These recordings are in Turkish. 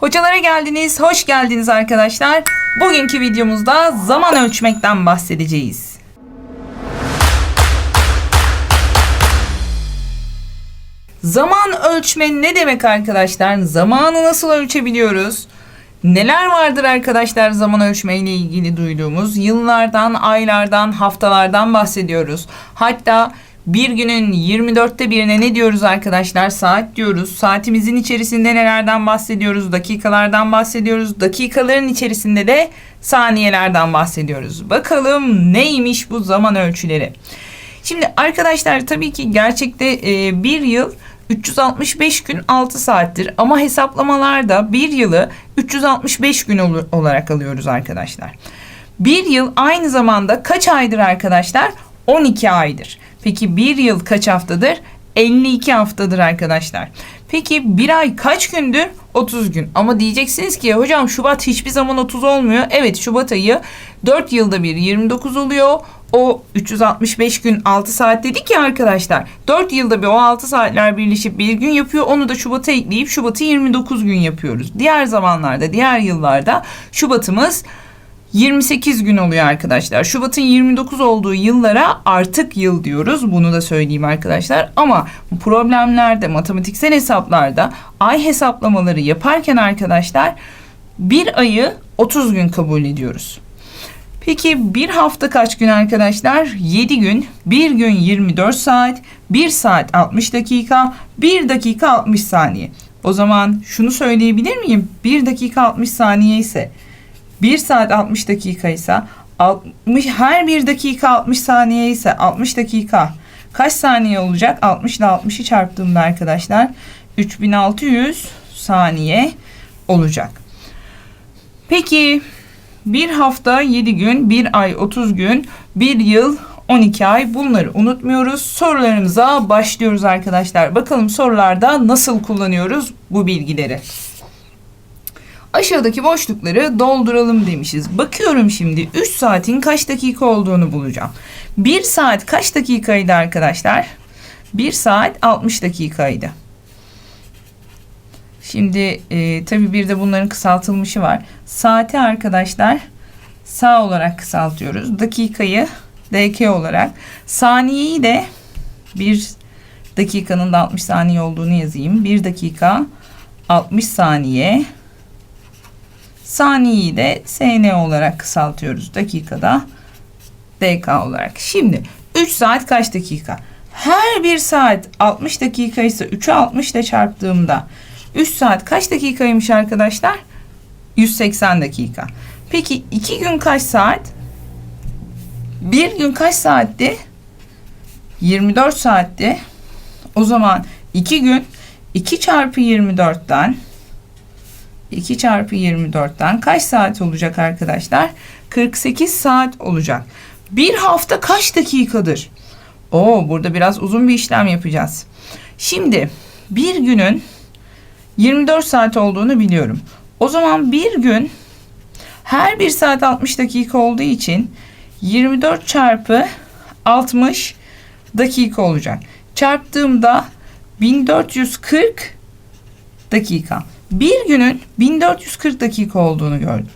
Hocalara geldiniz, hoş geldiniz arkadaşlar. Bugünkü videomuzda zaman ölçmekten bahsedeceğiz. Zaman ölçme ne demek arkadaşlar? Zamanı nasıl ölçebiliyoruz? Neler vardır arkadaşlar zaman ölçme ile ilgili duyduğumuz? Yıllardan, aylardan, haftalardan bahsediyoruz. Hatta bir günün 24'te birine ne diyoruz arkadaşlar? Saat diyoruz. Saatimizin içerisinde nelerden bahsediyoruz? Dakikalardan bahsediyoruz. Dakikaların içerisinde de saniyelerden bahsediyoruz. Bakalım neymiş bu zaman ölçüleri? Şimdi arkadaşlar tabii ki gerçekte e, bir yıl 365 gün 6 saattir ama hesaplamalarda bir yılı 365 gün ol- olarak alıyoruz arkadaşlar. Bir yıl aynı zamanda kaç aydır arkadaşlar? 12 aydır. Peki bir yıl kaç haftadır? 52 haftadır arkadaşlar. Peki bir ay kaç gündür? 30 gün. Ama diyeceksiniz ki hocam Şubat hiçbir zaman 30 olmuyor. Evet Şubat ayı 4 yılda bir 29 oluyor. O 365 gün 6 saat dedik ya arkadaşlar. 4 yılda bir o 6 saatler birleşip bir gün yapıyor. Onu da Şubat'a ekleyip Şubat'ı 29 gün yapıyoruz. Diğer zamanlarda, diğer yıllarda Şubat'ımız 28 gün oluyor arkadaşlar. Şubat'ın 29 olduğu yıllara artık yıl diyoruz. Bunu da söyleyeyim arkadaşlar. Ama problemlerde, matematiksel hesaplarda ay hesaplamaları yaparken arkadaşlar bir ayı 30 gün kabul ediyoruz. Peki bir hafta kaç gün arkadaşlar? 7 gün, bir gün 24 saat, 1 saat 60 dakika, 1 dakika 60 saniye. O zaman şunu söyleyebilir miyim? 1 dakika 60 saniye ise 1 saat 60 dakika ise 60 her bir dakika 60 saniye ise 60 dakika kaç saniye olacak? 60 ile 60'ı çarptığımda arkadaşlar 3600 saniye olacak. Peki bir hafta 7 gün, bir ay 30 gün, bir yıl 12 ay bunları unutmuyoruz. Sorularımıza başlıyoruz arkadaşlar. Bakalım sorularda nasıl kullanıyoruz bu bilgileri. Aşağıdaki boşlukları dolduralım demişiz. Bakıyorum şimdi 3 saatin kaç dakika olduğunu bulacağım. 1 saat kaç dakikaydı arkadaşlar? 1 saat 60 dakikaydı. Şimdi e, tabii bir de bunların kısaltılmışı var. Saati arkadaşlar sağ olarak kısaltıyoruz. Dakikayı DK olarak. Saniyeyi de bir dakikanın da 60 saniye olduğunu yazayım. 1 dakika 60 saniye. Saniyeyi de SN olarak kısaltıyoruz. Dakikada DK olarak. Şimdi 3 saat kaç dakika? Her bir saat 60 dakika ise 3'ü 60 ile çarptığımda 3 saat kaç dakikaymış arkadaşlar? 180 dakika. Peki 2 gün kaç saat? Bir gün kaç saatti? 24 saatti. O zaman 2 gün 2 çarpı 24'ten 2 çarpı 24'ten kaç saat olacak arkadaşlar? 48 saat olacak. Bir hafta kaç dakikadır? Oo burada biraz uzun bir işlem yapacağız. Şimdi bir günün 24 saat olduğunu biliyorum. O zaman bir gün her bir saat 60 dakika olduğu için 24 çarpı 60 dakika olacak. Çarptığımda 1440 dakika. Bir günün 1440 dakika olduğunu gördüm.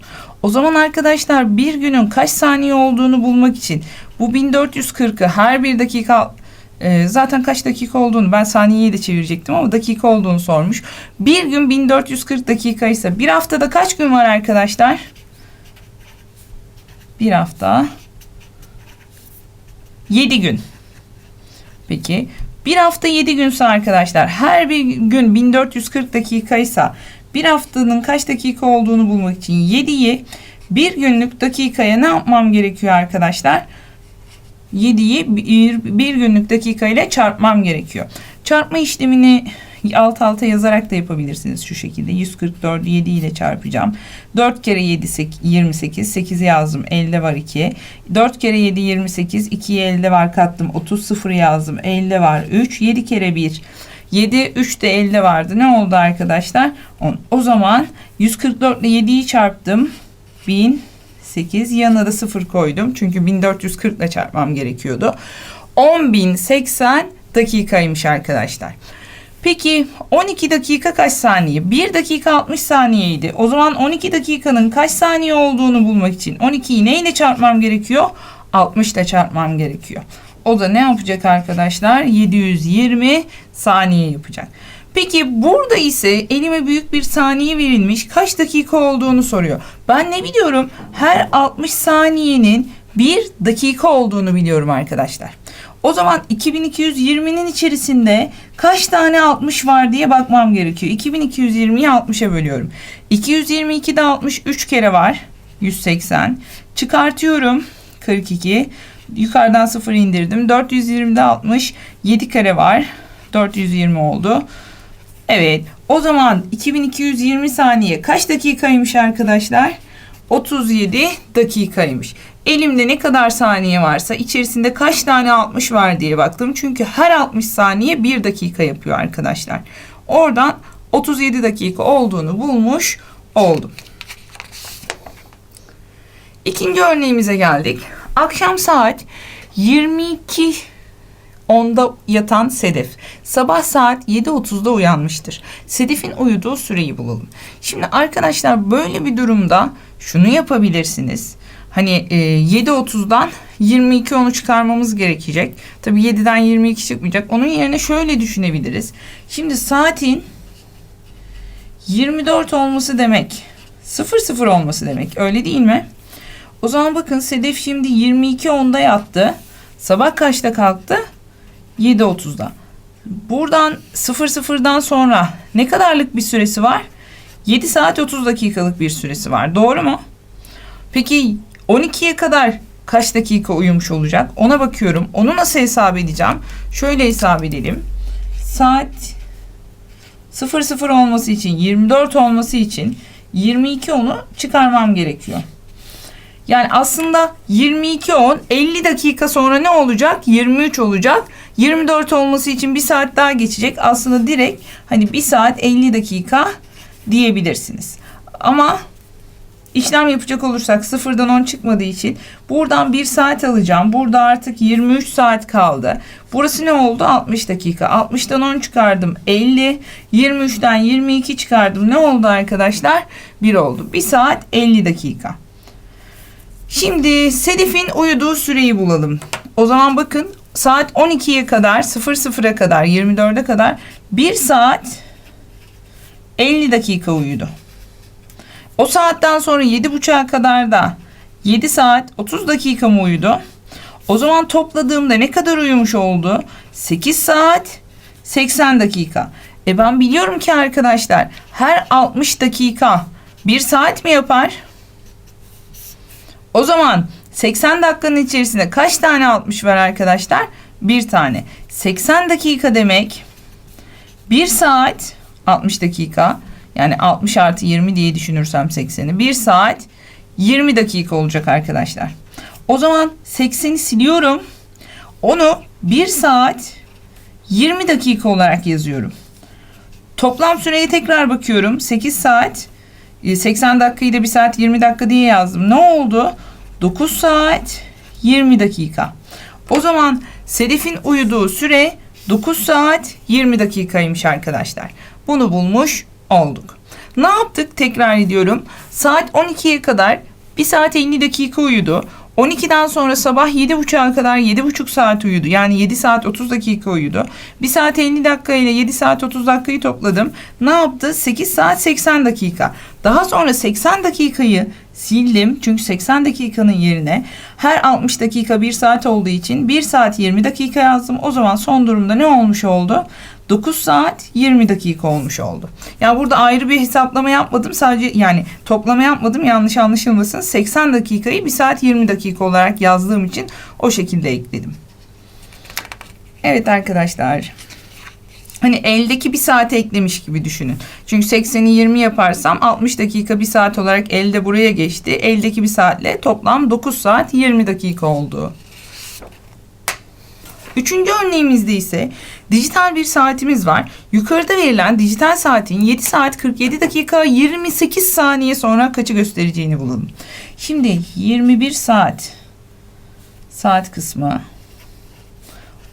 O zaman arkadaşlar bir günün kaç saniye olduğunu bulmak için bu 1440'ı her bir dakika e, zaten kaç dakika olduğunu ben saniyeyi de çevirecektim ama dakika olduğunu sormuş. Bir gün 1440 dakika ise bir haftada kaç gün var arkadaşlar? Bir hafta 7 gün. Peki bir hafta 7 günse arkadaşlar her bir gün 1440 dakikaysa bir haftanın kaç dakika olduğunu bulmak için 7'yi bir günlük dakikaya ne yapmam gerekiyor arkadaşlar? 7'yi bir, bir günlük dakika ile çarpmam gerekiyor. Çarpma işlemini alt alta yazarak da yapabilirsiniz şu şekilde. 144'ü 7 ile çarpacağım. 4 kere 7 28. 8'i yazdım. Elde var 2. 4 kere 7 28. 2'yi elde var kattım. 30 0 yazdım. Elde var 3. 7 kere 1 7 3 de elde vardı. Ne oldu arkadaşlar? 10. O zaman 144 ile 7'yi çarptım. 1008 yanına da 0 koydum. Çünkü 1440 ile çarpmam gerekiyordu. 10.080 dakikaymış arkadaşlar. Peki 12 dakika kaç saniye? 1 dakika 60 saniyeydi. O zaman 12 dakikanın kaç saniye olduğunu bulmak için 12'yi neyle çarpmam gerekiyor? 60 ile çarpmam gerekiyor. O da ne yapacak arkadaşlar? 720 saniye yapacak. Peki burada ise elime büyük bir saniye verilmiş. Kaç dakika olduğunu soruyor. Ben ne biliyorum? Her 60 saniyenin 1 dakika olduğunu biliyorum arkadaşlar. O zaman 2220'nin içerisinde kaç tane 60 var diye bakmam gerekiyor. 2220'yi 60'a bölüyorum. 222'de 60 3 kere var. 180. Çıkartıyorum. 42. Yukarıdan 0 indirdim. 420'de 60 7 kare var. 420 oldu. Evet. O zaman 2220 saniye kaç dakikaymış arkadaşlar? 37 dakikaymış. Elimde ne kadar saniye varsa içerisinde kaç tane 60 var diye baktım. Çünkü her 60 saniye 1 dakika yapıyor arkadaşlar. Oradan 37 dakika olduğunu bulmuş oldum. İkinci örneğimize geldik. Akşam saat 22 onda yatan Sedef sabah saat 7.30'da uyanmıştır. Sedef'in uyuduğu süreyi bulalım. Şimdi arkadaşlar böyle bir durumda şunu yapabilirsiniz. Hani e, 7.30'dan 22.10'u çıkarmamız gerekecek. Tabii 7'den 22 çıkmayacak. Onun yerine şöyle düşünebiliriz. Şimdi saatin 24 olması demek 00 olması demek öyle değil mi? O zaman bakın Sedef şimdi 22.10'da yattı. Sabah kaçta kalktı? 7.30'da. Buradan 00'dan sonra ne kadarlık bir süresi var? 7 saat 30 dakikalık bir süresi var. Doğru mu? Peki 12'ye kadar kaç dakika uyumuş olacak? Ona bakıyorum. Onu nasıl hesap edeceğim? Şöyle hesap edelim. Saat 00 olması için 24 olması için 22 onu çıkarmam gerekiyor. Yani aslında 22 10 50 dakika sonra ne olacak? 23 olacak. 24 olması için bir saat daha geçecek. Aslında direkt hani bir saat 50 dakika diyebilirsiniz. Ama işlem yapacak olursak sıfırdan 10 çıkmadığı için buradan 1 saat alacağım. Burada artık 23 saat kaldı. Burası ne oldu? 60 dakika. 60'dan 10 çıkardım 50. 23'ten 22 çıkardım. Ne oldu arkadaşlar? 1 oldu. 1 saat 50 dakika. Şimdi Sedef'in uyuduğu süreyi bulalım. O zaman bakın saat 12'ye kadar 00'a kadar 24'e kadar 1 saat 50 dakika uyudu. O saatten sonra 7.30'a kadar da 7 saat 30 dakika mı uyudu? O zaman topladığımda ne kadar uyumuş oldu? 8 saat 80 dakika. E ben biliyorum ki arkadaşlar her 60 dakika 1 saat mi yapar? O zaman 80 dakikanın içerisinde kaç tane 60 var arkadaşlar? Bir tane. 80 dakika demek 1 saat 60 dakika yani 60 artı 20 diye düşünürsem 80'i 1 saat 20 dakika olacak arkadaşlar. O zaman 80'i siliyorum. Onu 1 saat 20 dakika olarak yazıyorum. Toplam süreye tekrar bakıyorum. 8 saat 80 dakikayı da 1 saat 20 dakika diye yazdım. Ne oldu? 9 saat 20 dakika. O zaman Sedef'in uyuduğu süre 9 saat 20 dakikaymış arkadaşlar. Bunu bulmuş olduk. Ne yaptık? Tekrar ediyorum. Saat 12'ye kadar 1 saat 50 dakika uyudu. 12'den sonra sabah 7.30'a kadar 7.5 saat uyudu. Yani 7 saat 30 dakika uyudu. 1 saat 50 dakika ile 7 saat 30 dakikayı topladım. Ne yaptı? 8 saat 80 dakika. Daha sonra 80 dakikayı sildim. Çünkü 80 dakikanın yerine her 60 dakika 1 saat olduğu için 1 saat 20 dakika yazdım. O zaman son durumda ne olmuş oldu? 9 saat 20 dakika olmuş oldu. Yani burada ayrı bir hesaplama yapmadım. Sadece yani toplama yapmadım. Yanlış anlaşılmasın. 80 dakikayı 1 saat 20 dakika olarak yazdığım için o şekilde ekledim. Evet arkadaşlar. Hani eldeki bir saate eklemiş gibi düşünün. Çünkü 80'i 20 yaparsam 60 dakika bir saat olarak elde buraya geçti. Eldeki bir saatle toplam 9 saat 20 dakika oldu. Üçüncü örneğimizde ise dijital bir saatimiz var. Yukarıda verilen dijital saatin 7 saat 47 dakika 28 saniye sonra kaçı göstereceğini bulalım. Şimdi 21 saat saat kısmı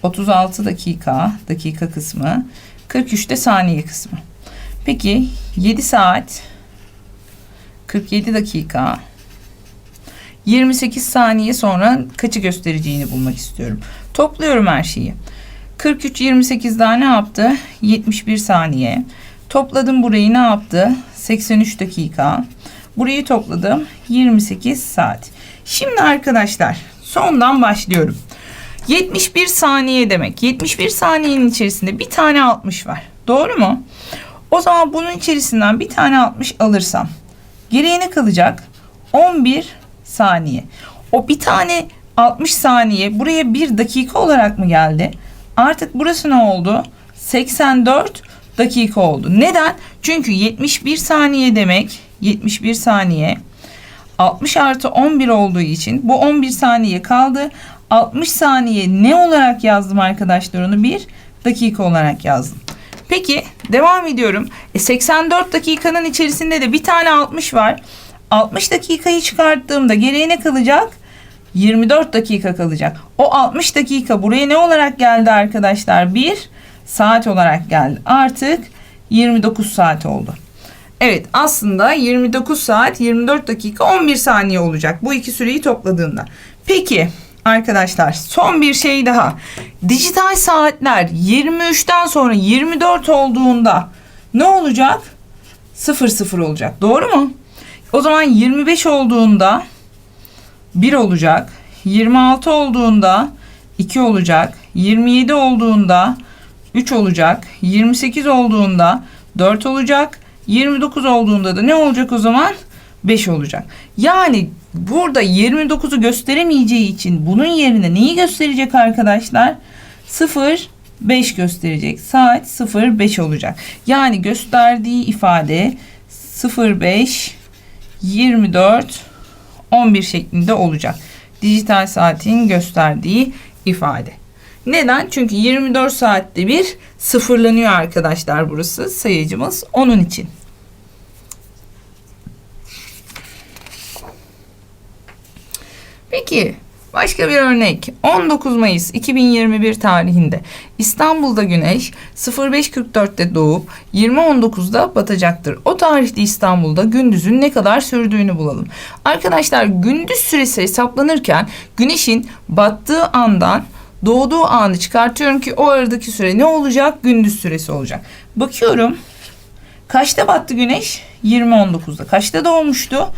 36 dakika dakika kısmı 43 de saniye kısmı. Peki 7 saat 47 dakika 28 saniye sonra kaçı göstereceğini bulmak istiyorum. Topluyorum her şeyi. 43 28 daha ne yaptı? 71 saniye. Topladım burayı ne yaptı? 83 dakika. Burayı topladım 28 saat. Şimdi arkadaşlar sondan başlıyorum. 71 saniye demek. 71 saniyenin içerisinde bir tane 60 var. Doğru mu? O zaman bunun içerisinden bir tane 60 alırsam geriye ne kalacak? 11 saniye. O bir tane 60 saniye buraya bir dakika olarak mı geldi? Artık burası ne oldu? 84 dakika oldu. Neden? Çünkü 71 saniye demek 71 saniye 60 artı 11 olduğu için bu 11 saniye kaldı. 60 saniye ne olarak yazdım arkadaşlar onu? Bir dakika olarak yazdım. Peki devam ediyorum. E, 84 dakikanın içerisinde de bir tane 60 var. 60 dakikayı çıkarttığımda geriye ne kalacak? 24 dakika kalacak. O 60 dakika buraya ne olarak geldi arkadaşlar? Bir saat olarak geldi. Artık 29 saat oldu. Evet aslında 29 saat 24 dakika 11 saniye olacak bu iki süreyi topladığında. Peki arkadaşlar son bir şey daha. Dijital saatler 23'ten sonra 24 olduğunda ne olacak? 00 olacak. Doğru mu? O zaman 25 olduğunda 1 olacak. 26 olduğunda 2 olacak. 27 olduğunda 3 olacak. 28 olduğunda 4 olacak. 29 olduğunda da ne olacak o zaman? 5 olacak. Yani burada 29'u gösteremeyeceği için bunun yerine neyi gösterecek arkadaşlar? 0 5 gösterecek. Saat 05 olacak. Yani gösterdiği ifade 05 24 11 şeklinde olacak. Dijital saatin gösterdiği ifade. Neden? Çünkü 24 saatte bir sıfırlanıyor arkadaşlar burası sayıcımız onun için. Peki başka bir örnek 19 Mayıs 2021 tarihinde İstanbul'da güneş 05.44'te doğup 20.19'da batacaktır. O tarihte İstanbul'da gündüzün ne kadar sürdüğünü bulalım. Arkadaşlar gündüz süresi hesaplanırken güneşin battığı andan doğduğu anı çıkartıyorum ki o aradaki süre ne olacak? Gündüz süresi olacak. Bakıyorum. Kaçta battı güneş? 20.19'da. Kaçta doğmuştu?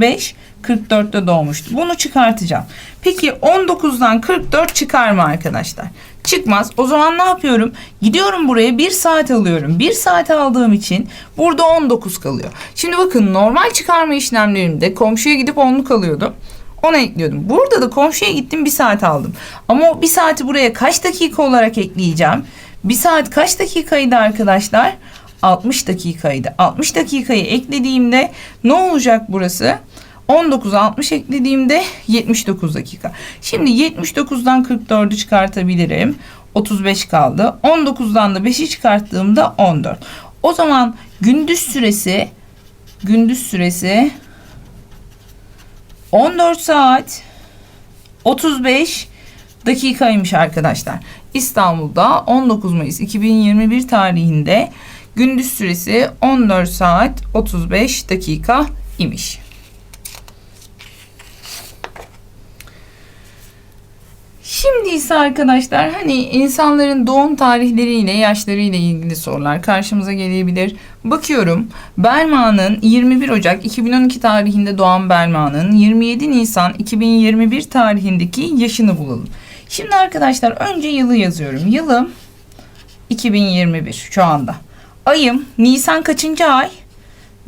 05 44'te doğmuştu. Bunu çıkartacağım. Peki 19'dan 44 çıkar mı arkadaşlar? Çıkmaz. O zaman ne yapıyorum? Gidiyorum buraya 1 saat alıyorum. 1 saat aldığım için burada 19 kalıyor. Şimdi bakın normal çıkarma işlemlerimde komşuya gidip 10'luk alıyordum. Ona ekliyordum. Burada da komşuya gittim 1 saat aldım. Ama o 1 saati buraya kaç dakika olarak ekleyeceğim? 1 saat kaç dakikaydı arkadaşlar? 60 dakikaydı. 60 dakikayı eklediğimde ne olacak burası? 19'a 60 eklediğimde 79 dakika. Şimdi 79'dan 44'ü çıkartabilirim. 35 kaldı. 19'dan da 5'i çıkarttığımda 14. O zaman gündüz süresi gündüz süresi 14 saat 35 dakikaymış arkadaşlar. İstanbul'da 19 Mayıs 2021 tarihinde gündüz süresi 14 saat 35 dakika imiş. Şimdi ise arkadaşlar hani insanların doğum tarihleriyle yaşlarıyla ilgili sorular karşımıza gelebilir. Bakıyorum Belma'nın 21 Ocak 2012 tarihinde doğan Belma'nın 27 Nisan 2021 tarihindeki yaşını bulalım. Şimdi arkadaşlar önce yılı yazıyorum. Yılım 2021 şu anda. Ayım Nisan kaçıncı ay?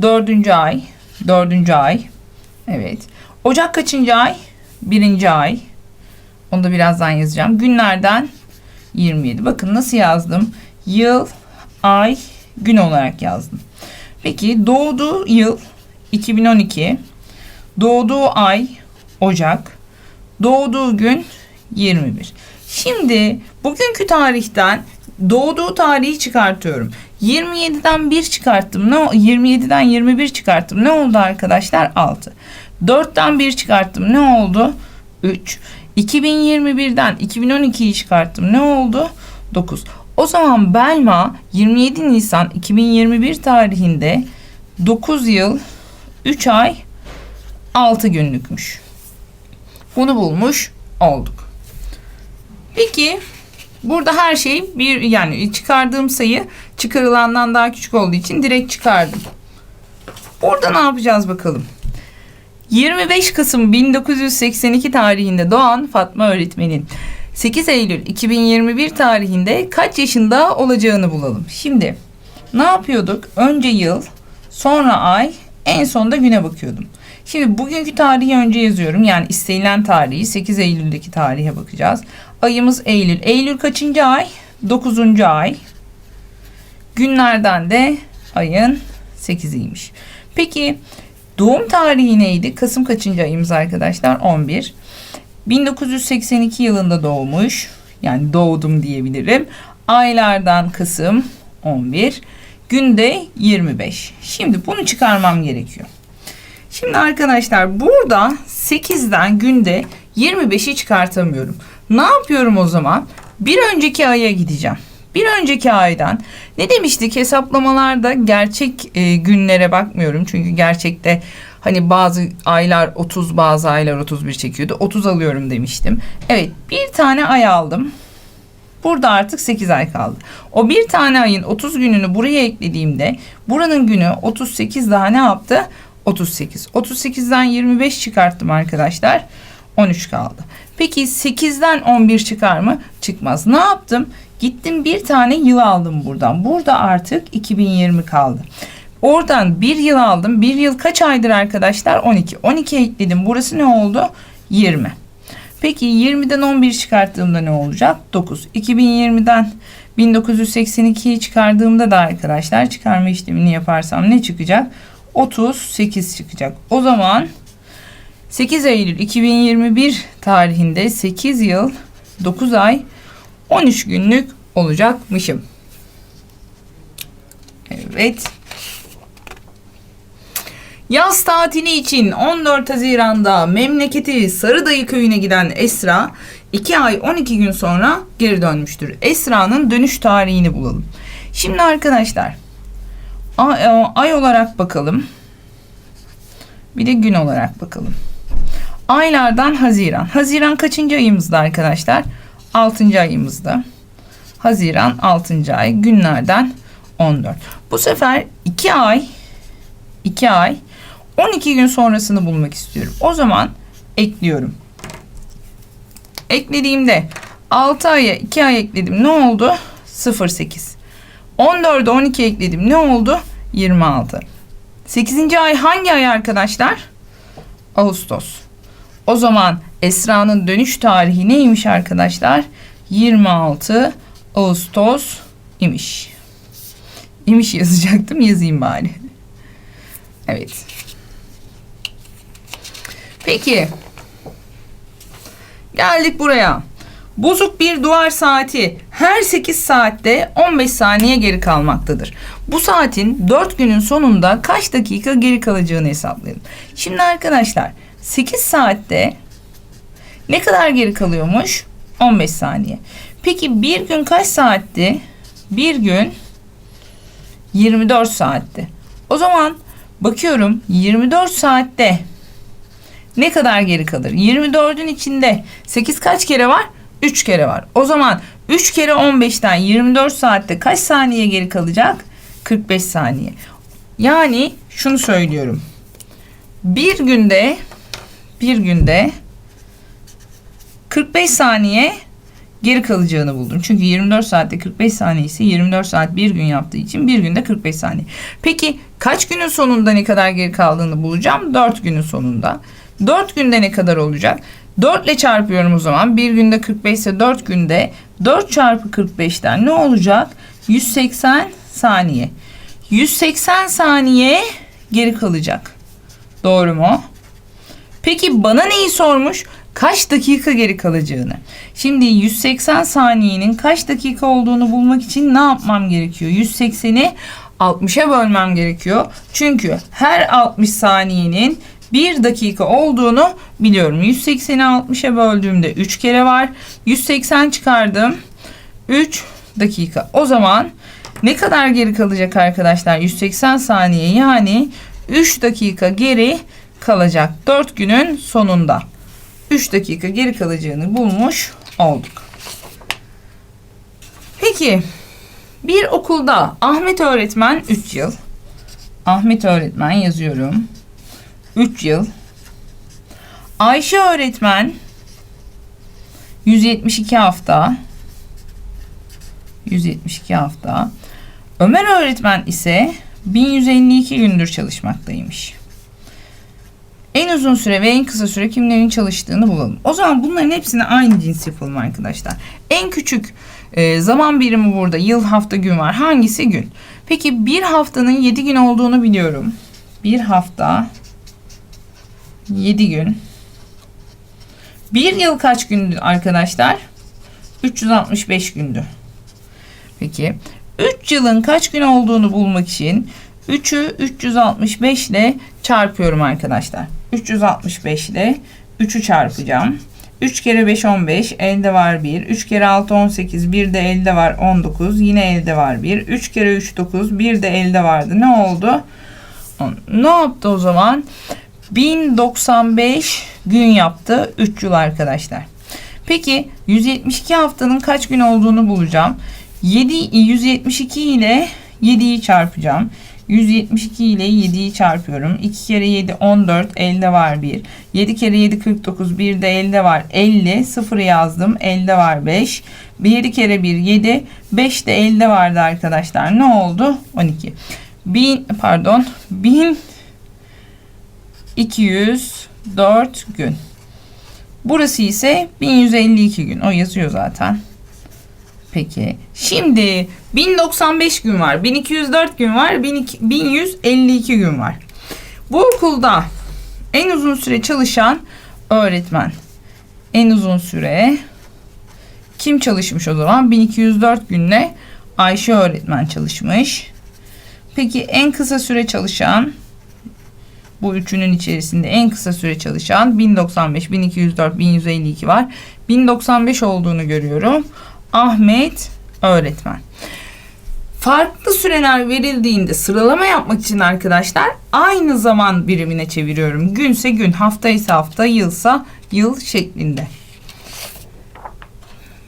Dördüncü ay. Dördüncü ay. Evet. Ocak kaçıncı ay? Birinci ay. Onu da birazdan yazacağım. Günlerden 27. Bakın nasıl yazdım? Yıl, ay, gün olarak yazdım. Peki doğduğu yıl 2012. Doğduğu ay Ocak. Doğduğu gün 21. Şimdi bugünkü tarihten doğduğu tarihi çıkartıyorum. 27'den 1 çıkarttım. Ne 27'den 21 çıkarttım. Ne oldu arkadaşlar? 6. 4'ten 1 çıkarttım. Ne oldu? 3. 2021'den 2012'yi çıkarttım. Ne oldu? 9. O zaman Belma 27 Nisan 2021 tarihinde 9 yıl 3 ay 6 günlükmüş. Bunu bulmuş olduk. Peki burada her şey bir yani çıkardığım sayı çıkarılandan daha küçük olduğu için direkt çıkardım. Orada ne yapacağız bakalım. 25 Kasım 1982 tarihinde doğan Fatma öğretmenin 8 Eylül 2021 tarihinde kaç yaşında olacağını bulalım. Şimdi ne yapıyorduk? Önce yıl, sonra ay, en sonda güne bakıyordum. Şimdi bugünkü tarihi önce yazıyorum. Yani istenilen tarihi 8 Eylül'deki tarihe bakacağız. Ayımız Eylül. Eylül kaçıncı ay? 9. ay. Günlerden de ayın 8'iymiş. Peki doğum tarihi neydi? Kasım kaçıncı ayımız arkadaşlar? 11. 1982 yılında doğmuş. Yani doğdum diyebilirim. Aylardan Kasım 11. Günde 25. Şimdi bunu çıkarmam gerekiyor. Şimdi arkadaşlar burada 8'den günde 25'i çıkartamıyorum. Ne yapıyorum o zaman? Bir önceki aya gideceğim. Bir önceki aydan ne demiştik hesaplamalarda gerçek e, günlere bakmıyorum. Çünkü gerçekte hani bazı aylar 30 bazı aylar 31 çekiyordu. 30 alıyorum demiştim. Evet bir tane ay aldım. Burada artık 8 ay kaldı. O bir tane ayın 30 gününü buraya eklediğimde buranın günü 38 daha ne yaptı? 38. 38'den 25 çıkarttım arkadaşlar. 13 kaldı. Peki 8'den 11 çıkar mı? Çıkmaz. Ne yaptım? Gittim bir tane yıl aldım buradan. Burada artık 2020 kaldı. Oradan bir yıl aldım. Bir yıl kaç aydır arkadaşlar? 12. 12 ekledim. Burası ne oldu? 20. Peki 20'den 11 çıkarttığımda ne olacak? 9. 2020'den 1982'yi çıkardığımda da arkadaşlar çıkarma işlemini yaparsam ne çıkacak? 38 çıkacak. O zaman 8 Eylül 2021 tarihinde 8 yıl 9 ay 13 günlük olacakmışım. Evet. Yaz tatili için 14 Haziran'da memleketi Sarıdayı köyüne giden Esra 2 ay 12 gün sonra geri dönmüştür. Esra'nın dönüş tarihini bulalım. Şimdi arkadaşlar ay, ay olarak bakalım. Bir de gün olarak bakalım. Aylardan Haziran. Haziran kaçıncı ayımızda arkadaşlar? 6. ayımızda. Haziran 6. ay günlerden 14. Bu sefer 2 ay 2 ay 12 gün sonrasını bulmak istiyorum. O zaman ekliyorum. Eklediğimde 6 aya 2 ay ekledim. Ne oldu? 0.8. 14'e 12 ekledim. Ne oldu? 26. 8. ay hangi ay arkadaşlar? Ağustos. O zaman Esra'nın dönüş tarihi neymiş arkadaşlar? 26 Ağustos imiş. İmiş yazacaktım yazayım bari. Evet. Peki. Geldik buraya. Bozuk bir duvar saati her 8 saatte 15 saniye geri kalmaktadır. Bu saatin 4 günün sonunda kaç dakika geri kalacağını hesaplayalım. Şimdi arkadaşlar 8 saatte ne kadar geri kalıyormuş? 15 saniye. Peki bir gün kaç saatti? Bir gün 24 saatti. O zaman bakıyorum 24 saatte ne kadar geri kalır? 24'ün içinde 8 kaç kere var? 3 kere var. O zaman 3 kere 15'ten 24 saatte kaç saniye geri kalacak? 45 saniye. Yani şunu söylüyorum. Bir günde bir günde 45 saniye geri kalacağını buldum. Çünkü 24 saatte 45 saniyesi 24 saat bir gün yaptığı için bir günde 45 saniye. Peki kaç günün sonunda ne kadar geri kaldığını bulacağım? 4 günün sonunda. 4 günde ne kadar olacak? 4 ile çarpıyorum o zaman. Bir günde 45 ise 4 günde 4 çarpı 45'ten ne olacak? 180 saniye. 180 saniye geri kalacak. Doğru mu? Peki bana neyi sormuş? Kaç dakika geri kalacağını. Şimdi 180 saniyenin kaç dakika olduğunu bulmak için ne yapmam gerekiyor? 180'i 60'a bölmem gerekiyor. Çünkü her 60 saniyenin 1 dakika olduğunu biliyorum. 180'i 60'a böldüğümde 3 kere var. 180 çıkardım. 3, dakika. O zaman ne kadar geri kalacak arkadaşlar? 180 saniye yani 3 dakika geri kalacak 4 günün sonunda. 3 dakika geri kalacağını bulmuş olduk. Peki bir okulda Ahmet öğretmen 3 yıl. Ahmet öğretmen yazıyorum. 3 yıl. Ayşe öğretmen 172 hafta. 172 hafta. Ömer öğretmen ise 1152 gündür çalışmaktaymış. En uzun süre ve en kısa süre kimlerin çalıştığını bulalım. O zaman bunların hepsini aynı cins yapalım arkadaşlar. En küçük e, zaman birimi burada yıl, hafta, gün var. Hangisi gün? Peki bir haftanın 7 gün olduğunu biliyorum. Bir hafta 7 gün. Bir yıl kaç gündü arkadaşlar? 365 gündü. Peki 3 yılın kaç gün olduğunu bulmak için 3'ü 365 ile çarpıyorum arkadaşlar. 365 ile 3'ü çarpacağım. 3 kere 5 15 elde var 1. 3 kere 6 18 bir de elde var 19 yine elde var 1. 3 kere 3 9 bir de elde vardı. Ne oldu? Ne yaptı o zaman? 1095 gün yaptı 3 yıl arkadaşlar. Peki 172 haftanın kaç gün olduğunu bulacağım. 7 172 ile 7'yi çarpacağım. 172 ile 7'yi çarpıyorum. 2 kere 7 14 elde var 1. 7 kere 7 49 bir de elde var 50. 0 yazdım. Elde var 5. 1 kere 1 7. 5 de elde vardı arkadaşlar. Ne oldu? 12. 1000 pardon 1204 gün. Burası ise 1152 gün. O yazıyor zaten. Peki. Şimdi 1095 gün var. 1204 gün var. 1152 gün var. Bu okulda en uzun süre çalışan öğretmen. En uzun süre kim çalışmış o zaman? 1204 günle Ayşe öğretmen çalışmış. Peki en kısa süre çalışan bu üçünün içerisinde en kısa süre çalışan 1095, 1204, 1152 var. 1095 olduğunu görüyorum. Ahmet öğretmen. Farklı süreler verildiğinde sıralama yapmak için arkadaşlar aynı zaman birimine çeviriyorum. Günse gün, hafta ise hafta, yılsa yıl şeklinde.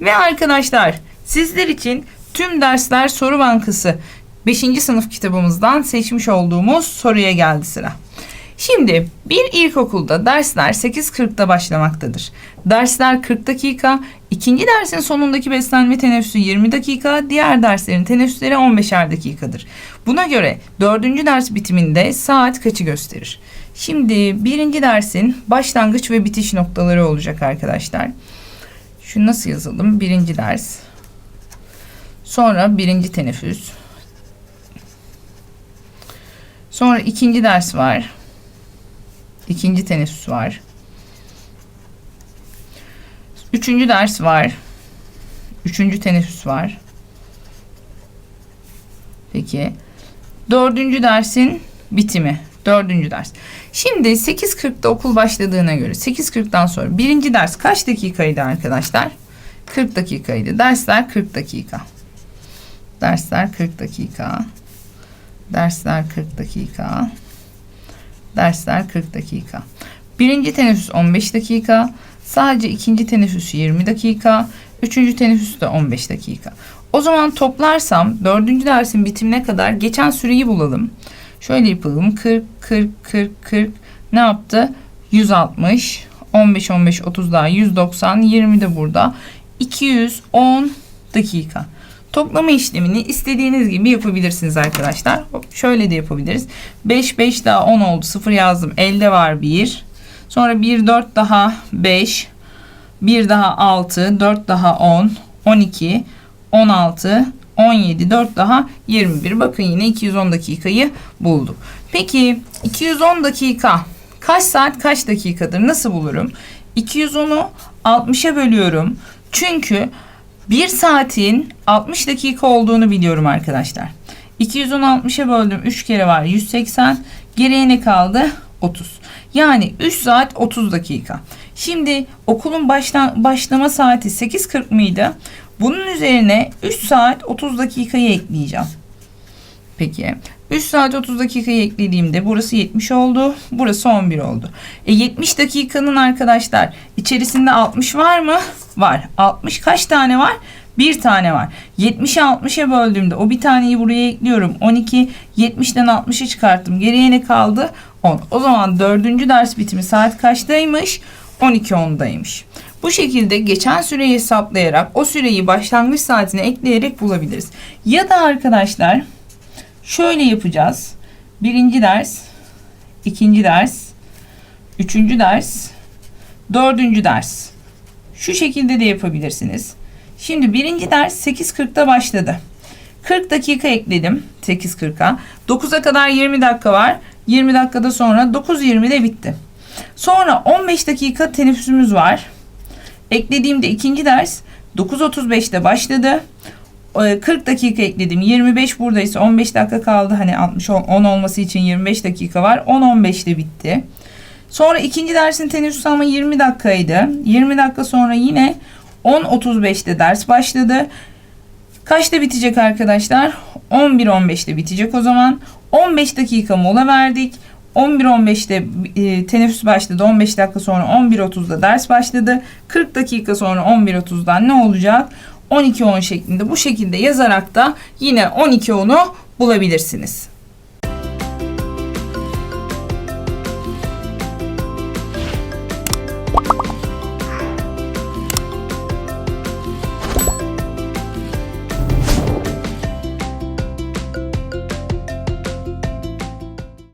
Ve arkadaşlar sizler için tüm dersler soru bankası 5. sınıf kitabımızdan seçmiş olduğumuz soruya geldi sıra. Şimdi bir ilkokulda dersler 8.40'da başlamaktadır. Dersler 40 dakika, ikinci dersin sonundaki beslenme teneffüsü 20 dakika, diğer derslerin teneffüsleri 15'er dakikadır. Buna göre dördüncü ders bitiminde saat kaçı gösterir? Şimdi birinci dersin başlangıç ve bitiş noktaları olacak arkadaşlar. Şu nasıl yazalım? Birinci ders. Sonra birinci teneffüs. Sonra ikinci ders var. İkinci teneffüs var. Üçüncü ders var. Üçüncü teneffüs var. Peki. Dördüncü dersin bitimi. Dördüncü ders. Şimdi 8.40'da okul başladığına göre 8.40'dan sonra birinci ders kaç dakikaydı arkadaşlar? 40 dakikaydı. Dersler 40 dakika. Dersler 40 dakika. Dersler 40 dakika. Dersler 40 dakika. Birinci teneffüs 15 dakika. Sadece ikinci teneffüs 20 dakika. Üçüncü teneffüs de 15 dakika. O zaman toplarsam dördüncü dersin bitimine kadar geçen süreyi bulalım. Şöyle yapalım. 40, 40, 40, 40 ne yaptı? 160, 15, 15, 30 daha 190, 20 de burada. 210 dakika. Toplama işlemini istediğiniz gibi yapabilirsiniz arkadaşlar. Şöyle de yapabiliriz. 5 5 daha 10 oldu. 0 yazdım. Elde var 1. Sonra 1 4 daha 5. 1 daha 6. 4 daha 10. 12. 16. 17. 4 daha 21. Bakın yine 210 dakikayı bulduk. Peki 210 dakika kaç saat kaç dakikadır? Nasıl bulurum? 210'u 60'a bölüyorum. Çünkü 1 saatin 60 dakika olduğunu biliyorum arkadaşlar. 210 60'a böldüm 3 kere var 180. Geriye ne kaldı? 30. Yani 3 saat 30 dakika. Şimdi okulun başla, başlama saati 8.40 mıydı? Bunun üzerine 3 saat 30 dakikayı ekleyeceğim. Peki. 3 saat 30 dakikayı eklediğimde burası 70 oldu. Burası 11 oldu. E 70 dakikanın arkadaşlar içerisinde 60 var mı? Var. 60 kaç tane var? Bir tane var. 70'i 60'a böldüğümde o bir taneyi buraya ekliyorum. 12. 70'den 60'ı çıkarttım. Geriye ne kaldı? 10. O zaman dördüncü ders bitimi saat kaçtaymış? 12.10'daymış. Bu şekilde geçen süreyi hesaplayarak o süreyi başlangıç saatine ekleyerek bulabiliriz. Ya da arkadaşlar şöyle yapacağız. Birinci ders, ikinci ders, üçüncü ders, dördüncü ders. Şu şekilde de yapabilirsiniz. Şimdi birinci ders 8.40'da başladı. 40 dakika ekledim 8.40'a. 9'a kadar 20 dakika var. 20 dakikada sonra 9.20'de bitti. Sonra 15 dakika teneffüsümüz var. Eklediğimde ikinci ders 9.35'te başladı. Ee, 40 dakika ekledim. 25 buradaysa 15 dakika kaldı. Hani 60 ol- 10 olması için 25 dakika var. 10-15'te bitti. Sonra ikinci dersin teneffüs ama 20 dakikaydı. 20 dakika sonra yine 10.35'te ders başladı. Kaçta bitecek arkadaşlar? 11.15'te bitecek o zaman. 15 dakika mola verdik. 11.15'te e, teneffüs başladı. 15 dakika sonra 11.30'da ders başladı. 40 dakika sonra 11.30'dan ne olacak? 12.10 şeklinde bu şekilde yazarak da yine 12.10'u bulabilirsiniz.